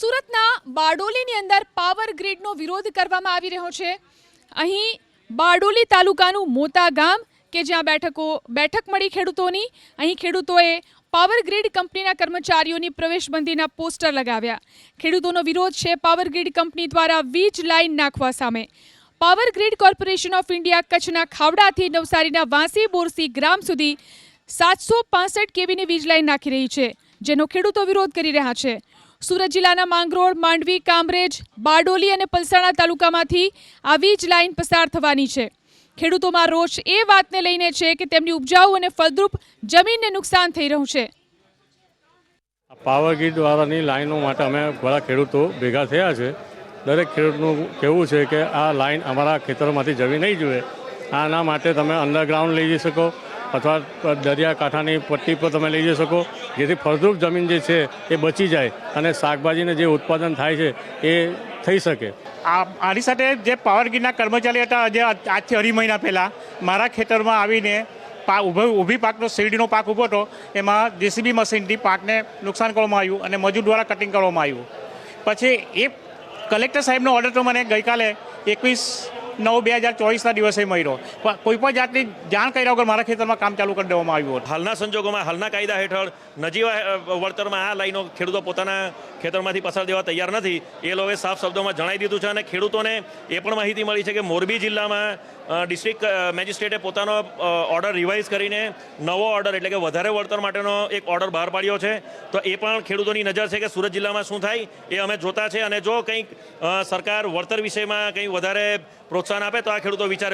સુરતના બારડોલીની અંદર પાવર ગ્રીડનો વિરોધ કરવામાં આવી રહ્યો છે. અહીં બારડોલી તાલુકાનું મોતા ગામ કે જ્યાં બેઠકો, બેઠક મળી ખેડૂતોની, અહીં ખેડૂતોએ પાવર ગ્રીડ કંપનીના કર્મચારીઓની પ્રવેશબંધીના પોસ્ટર લગાવ્યા. ખેડૂતોનો વિરોધ છે પાવર ગ્રીડ કંપની દ્વારા વીજ લાઇન નાખવા સામે. Power grid corporation of India કચ્છના ખાવડાથી નવસારીના વાંસી બોરસી ગ્રામ સુધી સાતસો પાસઠ કેવીની વીજ લાઇન નાખી રહી છે, જેનો ખેડૂતો વિરોધ કરી રહ્યા છે. સુરત જિલ્લાના માંગરોળ, માંડવી, કામરેજ, બારડોલી અને પલસાણા તાલુકામાંથી આવી જ લાઇન પસાર થવાની છે. ખેડૂતોમાં રોષ એ વાતને લઈને છે કે તેમની ઉપજાઉ અને ફળદ્રુપ જમીનને નુકસાન થઈ રહ્યું છે. પાવર વાળાની લાઈનો માટે અમે બધા ખેડૂતો ભેગા થયા છે. દરેક ખેડૂતનું કહેવું છે કે આ લાઇન અમારા ખેતરોમાંથી જવી નહીં જોઈએ આના માટે તમે અંડરગ્રાઉન્ડ લઈ જઈ શકો. અથવા દરિયાકાંઠાની પટ્ટી પર તમે લઈ જઈ શકો. જેથી ફળદ્રુપ જમીન જે છે એ બચી જાય અને શાકભાજીને જે ઉત્પાદન થાય છે એ થઈ શકે. આની સાથે જે પાવર ગ્રીડના કર્મચારી હતા, જે આજથી અઢી મહિના પહેલાં, મારા ખેતરમાં આવીને ઊભી પાકનો શેરડીનો પાક ઊભો હતો. એમાં જેસીબી મશીનથી પાકને નુકસાન કરવામાં આવ્યું અને મજૂર દ્વારા કટિંગ કરવામાં આવ્યું. પછી એ કલેક્ટર સાહેબનો ઓર્ડર તો મને ગઈકાલે એકવીસ નવ બે હજાર ચોવીસના દિવસે મળ્યો. કોઈપણ કોઈ પણ જાતની જાણ કર્યા વગર મારા ખેતરમાં કામ ચાલુ કરી દેવામાં આવ્યું હાલના સંજોગોમાં, હાલના કાયદા હેઠળ નજીવા વળતરમાં આ લાઈનો ખેડૂતો પોતાના ખેતરમાંથી પસાર દેવા તૈયાર નથી. એ લોકોએ સાફ શબ્દોમાં જણાવી દીધું છે અને ખેડૂતોને એ પણ માહિતી મળી છે કે મોરબી જિલ્લામાં ડિસ્ટ્રિક્ટ મેજિસ્ટ્રેટે પોતાનો ઓર્ડર રિવાઇઝ કરીને નવો ઓર્ડર એટલે કે વધારે વળતર માટેનો એક ઓર્ડર બહાર પાડ્યો છે. તો એ પણ ખેડૂતોની નજર છે કે સુરત જિલ્લામાં શું થાય એ અમે જોતા છે. અને જો કંઈક સરકાર વળતર વિષયમાં કંઈ વધારે પ્રોત્સાહન આપે તો આ ખેડૂતો વિચારે